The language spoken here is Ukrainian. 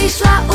прийшла